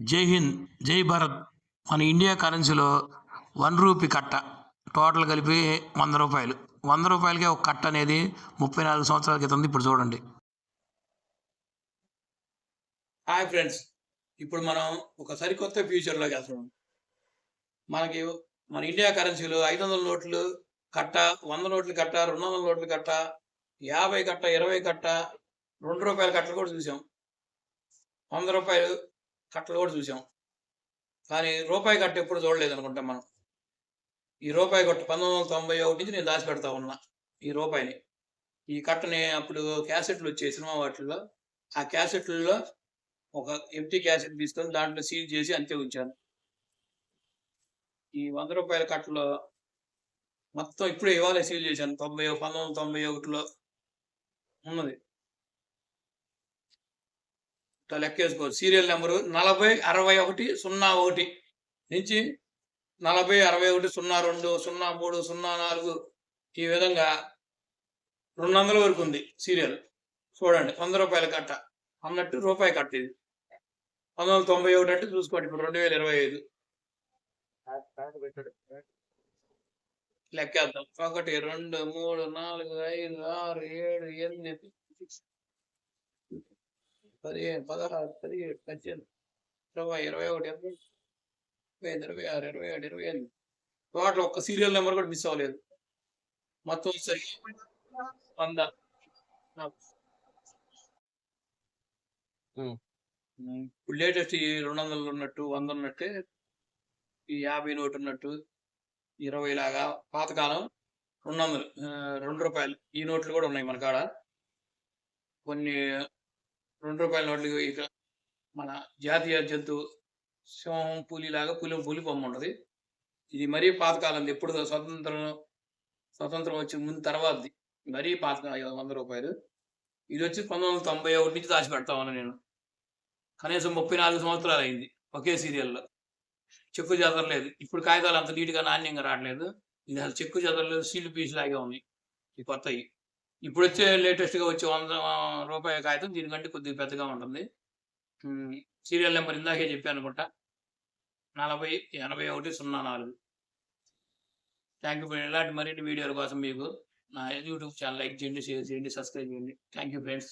జై హింద్ జై భారత్ మన ఇండియా కరెన్సీలో వన్ రూపీ కట్ట. టోటల్ కలిపి వంద రూపాయలు. వంద రూపాయలకే ఒక కట్ట అనేది ముప్పై నాలుగు సంవత్సరాల క్రితం ఉంది. ఇప్పుడు చూడండి. హాయ్ ఫ్రెండ్స్ ఇప్పుడు మనం ఒక సరికొత్త ఫ్యూచర్లోకి వెళ్తున్నాం. మనకి మన ఇండియా కరెన్సీలో ఐదు వందల నోట్లు కట్ట వంద నోట్లు కట్ట రెండు వందల నోట్లు కట్ట యాభై కట్ట ఇరవై కట్ట రెండు రూపాయల కట్టలు కూడా చూసాం. వంద రూపాయలు కట్టలు కూడా చూసాం. కానీ రూపాయి కట్ట ఎప్పుడు చూడలేదు అనుకుంటాం మనం. ఈ రూపాయి కట్ట పంతొమ్మిది వందల తొంభై ఒకటి నుంచి నేను దాచిపెడతా ఉన్నా ఈ రూపాయిని. ఈ కట్టని అప్పుడు క్యాసెట్లు వచ్చే సినిమా వాటిల్లో. ఆ క్యాసెట్లలో ఒక ఎంటీ క్యాసెట్ తీసుకొని దాంట్లో సీల్ చేసి అంతే ఉంచాను. ఈ వంద రూపాయల కట్టలో మొత్తం ఇప్పుడే ఇవాళ సీల్ చేశాను. తొంభై పంతొమ్మిది వందల తొంభై ఒకటిలో ఉన్నది. లెక్కేసుకోవచ్చు సీరియల్ నెంబరు నలభై అరవై ఒకటి సున్నా ఒకటి నుంచి నలభై అరవై ఒకటి సున్నా రెండు సున్నా మూడు సున్నా నాలుగు ఈ విధంగా రెండు వందల వరకు ఉంది సీరియల్. చూడండి వంద రూపాయల కట్ట. అన్నట్టు రూపాయి కట్ట ఇది. పంతొమ్మిది వందల తొంభై ఒకటి అంటే చూసుకోండి ఇప్పుడు రెండు వేల ఇరవై ఐదు. లెక్కేద్దాం. ఒకటి రెండు మూడు నాలుగు ఐదు ఆరు ఏడు ఎనిమిది పదిహేను పదహారు పదిహేడు పద్దెనిమిది ఇరవై ఇరవై ఒకటి ఇరవై ఇరవై ఐదు ఇరవై ఆరు ఇరవై ఏడు ఇరవై ఎనిమిది. టోటల్ ఒక్క సీరియల్ నెంబర్ కూడా మిస్ అవ్వలేదు. మొత్తం సరి వంద. ఇప్పుడు లేటెస్ట్ ఈ రెండు వందలు ఉన్నట్టు వంద ఉన్నట్టే ఈ యాభై నోటు ఉన్నట్టు ఇరవై లాగా పాతకాలం రెండు వందలు రెండు రూపాయలు. ఈ నోట్లు కూడా ఉన్నాయి మన కాడ. కొన్ని రెండు రూపాయల నోట్లు ఇక మన జాతీయ జంతువు సింహం పులిలాగా పులి పులి బొమ్మ ఉంటుంది. ఇది మరీ పాతకాలం ఎప్పుడు స్వతంత్రం స్వతంత్రం వచ్చి ముందు తర్వాతది. మరీ పాతకాలం వంద రూపాయలు. ఇది వచ్చి పంతొమ్మిది వందల తొంభై ఒకటి నుంచి దాచి పెడతా ఉన్నాను నేను. కనీసం ముప్పై నాలుగు సంవత్సరాలు అయింది ఒకే సీరియల్లో. చెక్కు చెదరలేదు ఇప్పుడు కాగితాలు అంత నీట్గా నాణ్యంగా రావట్లేదు. ఇది అసలు చెక్కు చెదరలేదు సీల్ పీస్ లాగే ఉంది ఈ కొత్తవి. ఇప్పుడు వచ్చే లేటెస్ట్గా వచ్చే వంద రూపాయల కాగితం దీనికంటే కొద్దిగా పెద్దగా ఉంటుంది. సీరియల్ నెంబర్ ఇందాకే చెప్పాను అనుకుంటా. నలభై ఎనభై ఒకటి సున్నా నాలుగు. థ్యాంక్ యూ ఇలాంటి మరిన్ని వీడియోల కోసం మీకు నా యూట్యూబ్ ఛానల్ లైక్ చేయండి షేర్ చేయండి సబ్స్క్రైబ్ చేయండి. Thank you friends.